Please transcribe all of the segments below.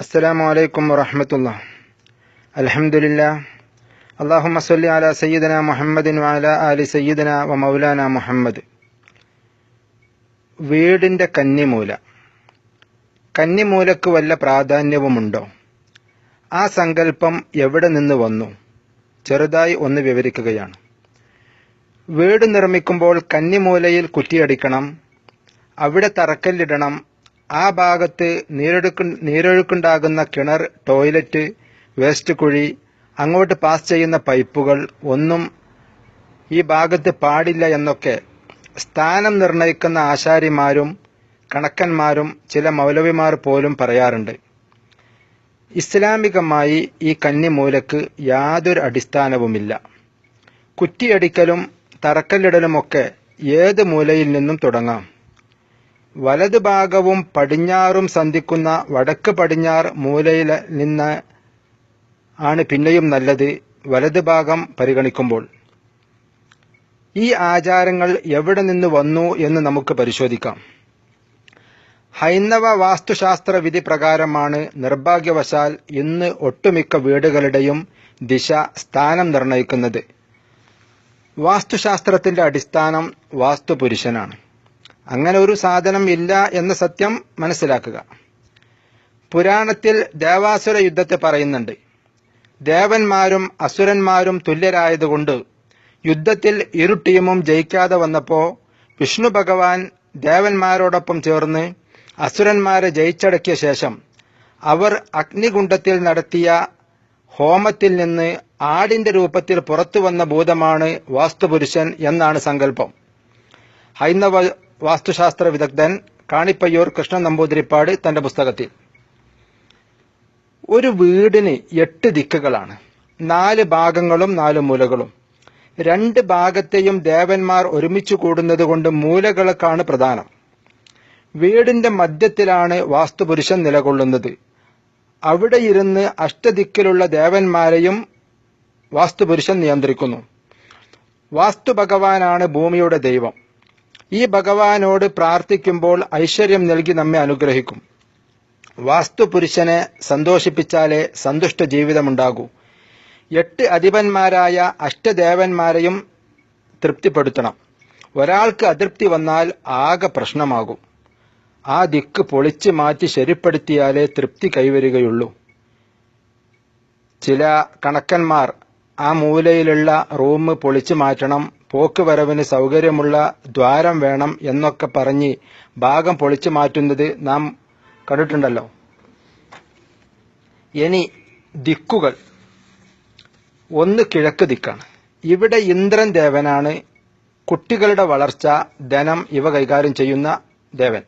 السلام عليكم ورحمة الله الحمد لله اللهم صل على سيدنا محمد وعلى آل سيدنا ومولانا മുഹമ്മദ് വീടിന്റെ കന്നിമൂല കന്നിമൂലക്ക് വല്ല പ്രാധാന്യവുമുണ്ടോ ആ സങ്കല്പം എവിടെ നിന്ന് വന്നു ചെറുതായി ഒന്ന് വിവരിക്കുകയാണ് വീട് നിർമ്മിക്കുമ്പോൾ കന്നിമൂലയിൽ കുറ്റിയടിക്കണം അവിടെ തറക്കല്ലിടണം ആ ഭാഗത്ത് നീരൊഴുക്ക് നീരൊഴുക്കുണ്ടാകുന്ന കിണർ ടോയ്ലറ്റ് വേസ്റ്റ് കുഴി അങ്ങോട്ട് പാസ് ചെയ്യുന്ന പൈപ്പുകൾ ഒന്നും ഈ ഭാഗത്ത് പാടില്ല എന്നൊക്കെ സ്ഥാനം നിർണയിക്കുന്ന ആശാരിമാരും കണക്കന്മാരും ചില മൗലവിമാർ പോലും പറയാറുണ്ട്. ഇസ്ലാമികമായി ഈ കന്നിമൂലക്ക് യാതൊരു അടിസ്ഥാനവുമില്ല. കുറ്റിയടിക്കലും തറക്കല്ലിടലുമൊക്കെ ഏത് മൂലയിൽ നിന്നും തുടങ്ങാം. വലത് ഭാഗവും പടിഞ്ഞാറും സന്ധിക്കുന്ന വടക്ക് പടിഞ്ഞാറ് മൂലയിൽ നിന്ന് ആണ് പിന്നെയും നല്ലത് വലത് ഭാഗം പരിഗണിക്കുമ്പോൾ. ഈ ആചാരങ്ങൾ എവിടെ നിന്ന് വന്നു എന്ന് നമുക്ക് പരിശോധിക്കാം. ഹൈന്ദവ വാസ്തുശാസ്ത്ര വിധി പ്രകാരമാണ് നിർഭാഗ്യവശാൽ ഇന്ന് ഒട്ടുമിക്ക വീടുകളുടെയും ദിശ സ്ഥാനം നിർണയിക്കുന്നത് വാസ്തുശാസ്ത്രത്തിന്റെ അടിസ്ഥാനം വാസ്തുപുരുഷനാണ്. അങ്ങനെ ഒരു സാധനം ഇല്ല എന്ന സത്യം മനസ്സിലാക്കുക. പുരാണത്തിൽ ദേവാസുര യുദ്ധത്തെ പറയുന്നുണ്ട്. ദേവന്മാരും അസുരന്മാരും തുല്യരായതുകൊണ്ട് യുദ്ധത്തിൽ ഇരു ടീമും ജയിക്കാതെ വന്നപ്പോൾ വിഷ്ണു ഭഗവാൻ ദേവന്മാരോടൊപ്പം ചേർന്ന് അസുരന്മാരെ ജയിച്ചടക്കിയ ശേഷം അവർ അഗ്നികുണ്ഡത്തിൽ നടത്തിയ ഹോമത്തിൽ നിന്ന് ആടിന്റെ രൂപത്തിൽ പുറത്തു വന്ന ഭൂതമാണ് വാസ്തുപുരുഷൻ എന്നാണ് സങ്കല്പം. ഹൈന്ദവ വാസ്തുശാസ്ത്ര വിദഗ്ധൻ കാണിപ്പയ്യൂർ കൃഷ്ണൻ നമ്പൂതിരിപ്പാട് തന്റെ പുസ്തകത്തിൽ. ഒരു വീടിന് എട്ട് ദിക്കുകളാണ്. നാല് ഭാഗങ്ങളും നാല് മൂലകളും. രണ്ട് ഭാഗത്തെയും ദേവന്മാർ ഒരുമിച്ച് കൂടുന്നത് കൊണ്ട് മൂലകൾക്കാണ് പ്രധാനം. വീടിന്റെ മധ്യത്തിലാണ് വാസ്തുപുരുഷൻ നിലകൊള്ളുന്നത്. അവിടെ ഇരുന്ന് അഷ്ടദിക്കിലുള്ള ദേവന്മാരെയും വാസ്തുപുരുഷൻ നിയന്ത്രിക്കുന്നു. വാസ്തു ഭഗവാനാണ് ഭൂമിയുടെ ദൈവം. ഈ ഭഗവാനോട് പ്രാർത്ഥിക്കുമ്പോൾ ഐശ്വര്യം നൽകി നമ്മെ അനുഗ്രഹിക്കും. വാസ്തുപുരുഷനെ സന്തോഷിപ്പിച്ചാലേ സന്തുഷ്ട ജീവിതമുണ്ടാകൂ. എട്ട് അധിപന്മാരായ അഷ്ടദേവന്മാരെയും തൃപ്തിപ്പെടുത്തണം. ഒരാൾക്ക് അതൃപ്തി വന്നാൽ ആകെ പ്രശ്നമാകും. ആ ദിക്ക് പൊളിച്ച് മാറ്റി ശരിപ്പെടുത്തിയാലേ തൃപ്തി കൈവരികയുള്ളൂ. ചില കണക്കന്മാർ ആ മൂലയിലുള്ള റൂം പൊളിച്ചു മാറ്റണം പോക്ക് വരവിന് സൗകര്യമുള്ള ദ്വാരം വേണം എന്നൊക്കെ പറഞ്ഞ് ഭാഗം പൊളിച്ചു മാറ്റുന്നത് നാം കണ്ടിട്ടുണ്ടല്ലോ. ഇനി ദിക്കുകൾ. ഒന്ന് കിഴക്ക് ദിക്കാണ്. ഇവിടെ ഇന്ദ്രൻ ദേവനാണ്. കുട്ടികളുടെ വളർച്ച ധനം ഇവ കൈകാര്യം ചെയ്യുന്ന ദേവൻ.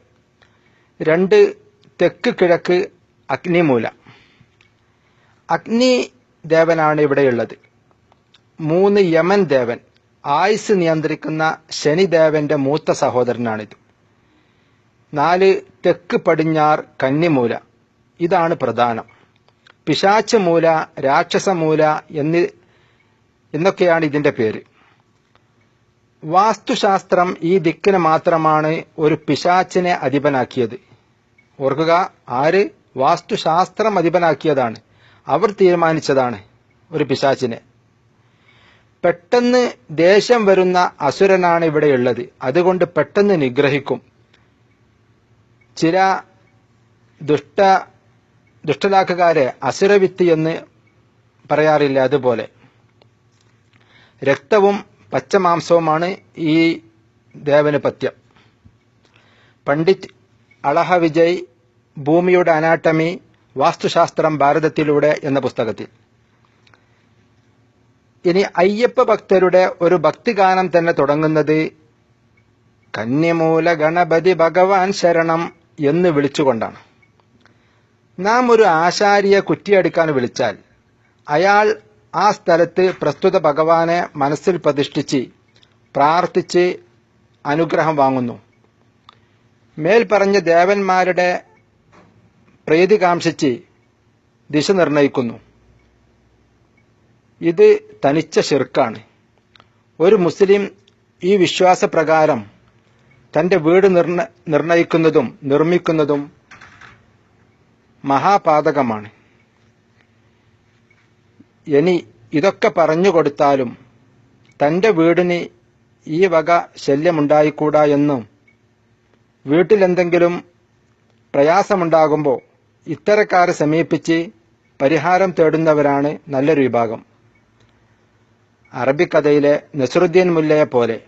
രണ്ട് തെക്ക് കിഴക്ക് അഗ്നിമൂല. അഗ്നി ദേവനാണ് ഇവിടെയുള്ളത് മൂന്ന് യമൻ ദേവൻ. ആയുസ് നിയന്ത്രിക്കുന്ന ശനിദേവന്റെ മൂത്ത സഹോദരനാണിത്. നാല് തെക്ക് പടിഞ്ഞാർ കന്നിമൂല. ഇതാണ് പ്രധാനം. പിശാച്ചമൂല രാക്ഷസമൂല എന്നി എന്നൊക്കെയാണ് ഇതിന്റെ പേര്. വാസ്തുശാസ്ത്രം ഈ ദിക്കിന് മാത്രമാണ് ഒരു പിശാച്ചിനെ അധിപനാക്കിയത്. ഓർക്കുക ആര് വാസ്തുശാസ്ത്രം അധിപനാക്കിയതാണ് അവർ തീരുമാനിച്ചതാണ് ഒരു പിശാച്ചിനെ പെട്ടെന്ന് ദേഷ്യം വരുന്ന അസുരനാണ് ഇവിടെയുള്ളത് അതുകൊണ്ട് പെട്ടെന്ന് നിഗ്രഹിക്കും. ചില ദുഷ്ട ദുഷ്ടലാക്കുകാരെ അസുരവിത്ത് എന്ന് പറയാറില്ല അതുപോലെ. രക്തവും പച്ചമാംസവുമാണ് ഈ ദേവന് പത്യം. പണ്ഡിറ്റ് അളഹ വിജയ് ഭൂമിയുടെ അനാട്ടമി വാസ്തുശാസ്ത്രം ഭാരതത്തിലൂടെ എന്ന പുസ്തകത്തിൽ. ഇനി അയ്യപ്പ ഭക്തരുടെ ഒരു ഭക്തിഗാനം തന്നെ തുടങ്ങുന്നത് കന്യമൂല ഗണപതി ഭഗവാൻ ശരണം എന്ന് വിളിച്ചുകൊണ്ടാണ്. നാം ഒരു ആശാരിയെ കുറ്റിയടിക്കാൻ വിളിച്ചാൽ അയാൾ ആ സ്ഥലത്ത് പ്രസ്തുത ഭഗവാനെ മനസ്സിൽ പ്രതിഷ്ഠിച്ച് പ്രാർത്ഥിച്ച് അനുഗ്രഹം വാങ്ങുന്നു. മേൽപ്പറഞ്ഞ ദേവന്മാരുടെ പ്രീതി കാംക്ഷിച്ച് ദിശ നിർണയിക്കുന്നു. ഇത് തനിച്ച ഷിർക്കാണ് ഒരു മുസ്ലിം ഈ വിശ്വാസപ്രകാരം തന്റെ വീട് നിർണ നിർണയിക്കുന്നതും നിർമ്മിക്കുന്നതും മഹാപാതകമാണ്. ഇനി ഇതൊക്കെ പറഞ്ഞു കൊടുത്താലും തന്റെ വീടിന് ഈ വക ശല്യമുണ്ടായിക്കൂടാ എന്നും വീട്ടിലെന്തെങ്കിലും പ്രയാസമുണ്ടാകുമ്പോൾ ഇത്തരക്കാരെ സമീപിച്ച് പരിഹാരം തേടുന്നവരാണ് നല്ലൊരു വിഭാഗം. അറബിക്കഥയിലെ നസറുദ്ദീൻ മുല്ലയെ പോലെ.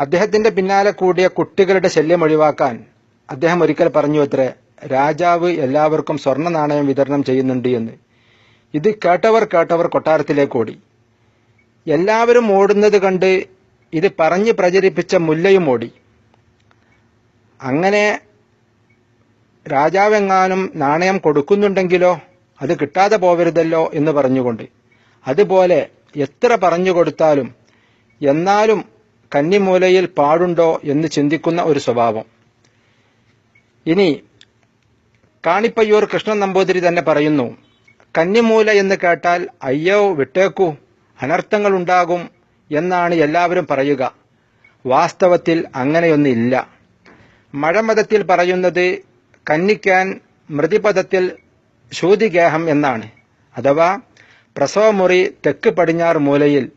അദ്ദേഹത്തിന്റെ പിന്നാലെ കൂടിയ കുട്ടികളുടെ ശല്യം ഒഴിവാക്കാൻ അദ്ദേഹം ഒരിക്കൽ പറഞ്ഞു അത്രേ രാജാവ് എല്ലാവർക്കും സ്വർണ നാണയം വിതരണം ചെയ്യുന്നുണ്ട് എന്ന്. ഇത് കേട്ടവർ കേട്ടവർ കൊട്ടാരത്തിലേക്ക് ഓടി. എല്ലാവരും ഓടുന്നത് കണ്ട് ഇത് പറഞ്ഞ് പ്രചരിപ്പിച്ച മുല്ലയും ഓടി. അങ്ങനെ രാജാവെങ്ങാനും നാണയം കൊടുക്കുന്നുണ്ടെങ്കിലോ അത് കിട്ടാതെ പോവരുതല്ലോ എന്ന് പറഞ്ഞുകൊണ്ട് അതുപോലെ എത്ര പറഞ്ഞു കൊടുത്താലും എന്നാലും കന്നിമൂലയിൽ പാടുണ്ടോ എന്ന് ചിന്തിക്കുന്ന ഒരു സ്വഭാവം. ഇനി കാണിപ്പയ്യൂർ കൃഷ്ണൻ നമ്പൂതിരി തന്നെ പറയുന്നു കന്നിമൂല എന്ന് കേട്ടാൽ അയ്യോ വിട്ടേക്കൂ അനർത്ഥങ്ങൾ ഉണ്ടാകും എന്നാണ് എല്ലാവരും പറയുക. വാസ്തവത്തിൽ അങ്ങനെയൊന്നില്ല മഴമതത്തിൽ പറയുന്നത് കന്നിക്കാൻ മൃതിപദത്തിൽ ശൂതിഗേഹം എന്നാണ്. അഥവാ പ്രസവമുറി തെക്ക് പടിഞ്ഞാറ് മൂലയിൽ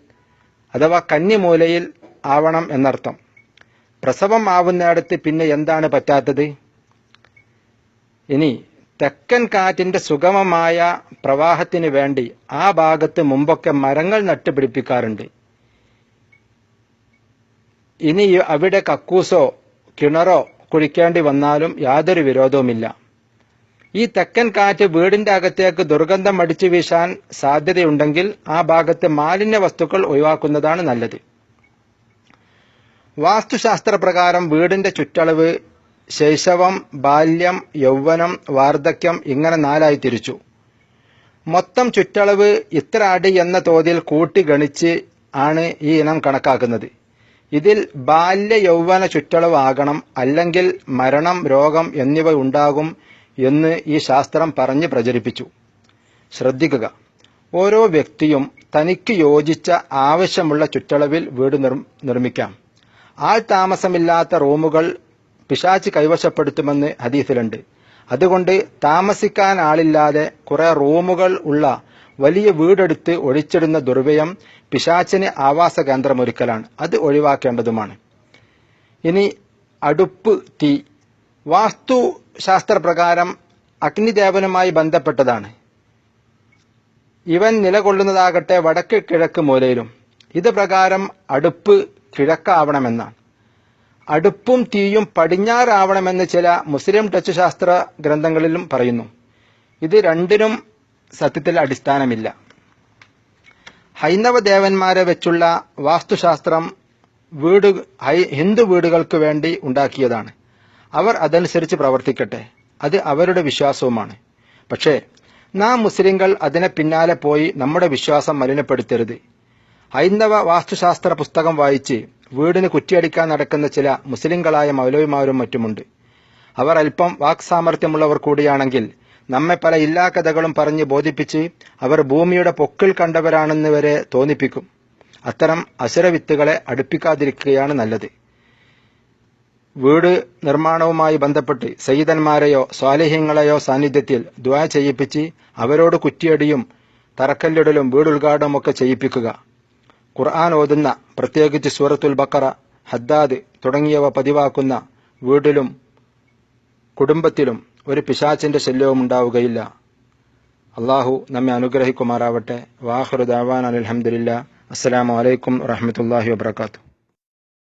അഥവാ കന്നി മൂലയിൽ ആവണം എന്നർത്ഥം. പ്രസവം ആവുന്നിടത്ത് പിന്നെ എന്താണ് പറ്റാത്തത്? ഇനി തെക്കൻ കാറ്റിന്റെ സുഗമമായ പ്രവാഹത്തിന് വേണ്ടി ആ ഭാഗത്ത് മുമ്പൊക്കെ മരങ്ങൾ നട്ടുപിടിപ്പിക്കാറുണ്ട്. ഇനി അവിടെ കക്കൂസോ കിണറോ കുഴിക്കേണ്ടി വന്നാലും യാതൊരു വിരോധവുമില്ല. ഈ തെക്കൻ കാറ്റ് വീടിന്റെ അകത്തേക്ക് ദുർഗന്ധം അടിച്ചു വീശാൻ സാധ്യതയുണ്ടെങ്കിൽ ആ ഭാഗത്ത് മാലിന്യ വസ്തുക്കൾ ഒഴിവാക്കുന്നതാണ് നല്ലത്. വാസ്തുശാസ്ത്രപ്രകാരം വീടിന്റെ ചുറ്റളവ് ശൈശവം ബാല്യം യൗവനം വാർദ്ധക്യം ഇങ്ങനെ നാലായി തിരിച്ചു. മൊത്തം ചുറ്റളവ് ഇത്ര അടി എന്ന തോതിൽ കൂട്ടി ഗണിച്ച് ആണ് ഈ ഇനം കണക്കാക്കുന്നത്. ഇതിൽ ബാല്യ യൗവന ചുറ്റളവ് ആകണം അല്ലെങ്കിൽ മരണം രോഗം എന്നിവ ഉണ്ടാകും എന്ന് ഈ ശാസ്ത്രം പറഞ്ഞ് പ്രചരിപ്പിച്ചു. ശ്രദ്ധിക്കുക. ഓരോ വ്യക്തിയും തനിക്ക് യോജിച്ച ആവശ്യമുള്ള ചുറ്റളവിൽ വീട് നിർമ്മിക്കാം. ആൾ താമസമില്ലാത്ത റൂമുകൾ പിശാച്ച് കൈവശപ്പെടുത്തുമെന്ന് ഹദീസിലുണ്ട്. അതുകൊണ്ട് താമസിക്കാൻ ആളില്ലാതെ കുറെ റൂമുകൾ ഉള്ള വലിയ വീടെടുത്ത് ഒഴിച്ചിടുന്ന ദുർവ്യയം പിശാച്ചിന് ആവാസ കേന്ദ്രമൊരുക്കലാണ്. അത് ഒഴിവാക്കേണ്ടതുമാണ്. ഇനി അടുപ്പ് തീ. വാസ്തു ശാസ്ത്രപ്രകാരം അഗ്നിദേവനുമായി ബന്ധപ്പെട്ടതാണ്. ഇവൻ നിലകൊള്ളുന്നതാകട്ടെ വടക്ക് കിഴക്ക് മൂലയിലും. ഇത് പ്രകാരം അടുപ്പ് കിഴക്കാവണമെന്നാണ്. അടുപ്പും തീയും പടിഞ്ഞാറാവണമെന്ന് ചില മുസ്ലിം ടച്ച് ശാസ്ത്ര ഗ്രന്ഥങ്ങളിലും പറയുന്നു. ഇത് രണ്ടിനും സത്യത്തിൽ അടിസ്ഥാനമില്ല. ഹൈന്ദവ ദേവന്മാരെ വെച്ചുള്ള വാസ്തുശാസ്ത്രം വീട് ഹിന്ദു വീടുകൾക്ക് വേണ്ടി ഉണ്ടാക്കിയതാണ്. അവർ അതനുസരിച്ച് പ്രവർത്തിക്കട്ടെ. അത് അവരുടെ വിശ്വാസവുമാണ്. പക്ഷേ നാം മുസ്ലിങ്ങൾ അതിനെ പിന്നാലെ പോയി നമ്മുടെ വിശ്വാസം മലിനപ്പെടുത്തരുത്. ഹൈന്ദവ വാസ്തുശാസ്ത്ര പുസ്തകം വായിച്ച് വീടിന് കുറ്റിയടിക്കാൻ നടക്കുന്ന ചില മുസ്ലിങ്ങളായ മൗലവിമാരും മറ്റുമുണ്ട്. അവർ അല്പം വാക്സാമർഥ്യമുള്ളവർ കൂടിയാണെങ്കിൽ നമ്മെ പല ഇല്ലാ കഥകളും പറഞ്ഞ് ബോധിപ്പിച്ച് അവർ ഭൂമിയുടെ പൊക്കിൽ കണ്ടവരാണെന്ന് വരെ തോന്നിപ്പിക്കും. അത്തരം അസുരവിത്തുകളെ അടുപ്പിക്കാതിരിക്കുകയാണ് നല്ലത്. വീട് നിർമ്മാണവുമായി ബന്ധപ്പെട്ട് സയ്യിദന്മാരെയോ സ്വാലിഹ്യങ്ങളെയോ സാന്നിധ്യത്തിൽ ദ്വാ ചെയ്യിപ്പിച്ച് അവരോട് കുറ്റിയടിയും തറക്കല്ലിടലും വീടുദ്ഘാടനവും ഒക്കെ ചെയ്യിപ്പിക്കുക. ഖുർആൻ ഓതുന്ന പ്രത്യേകിച്ച് സൂറത്തുൽ ബക്കറ ഹദ്ദാദ് തുടങ്ങിയവ പതിവാക്കുന്ന വീട്ടിലും കുടുംബത്തിലും ഒരു പിശാച്ചിന്റെ ശല്യവും ഉണ്ടാവുകയില്ല. അള്ളാഹു നമ്മെ അനുഗ്രഹിക്കുമാറാവട്ടെ. വാഹുർ ദാവാൻ അലഹമുല്ല വലൈക്കും വാഹമത്തല്ലാഹി വാബർക്കാത്തു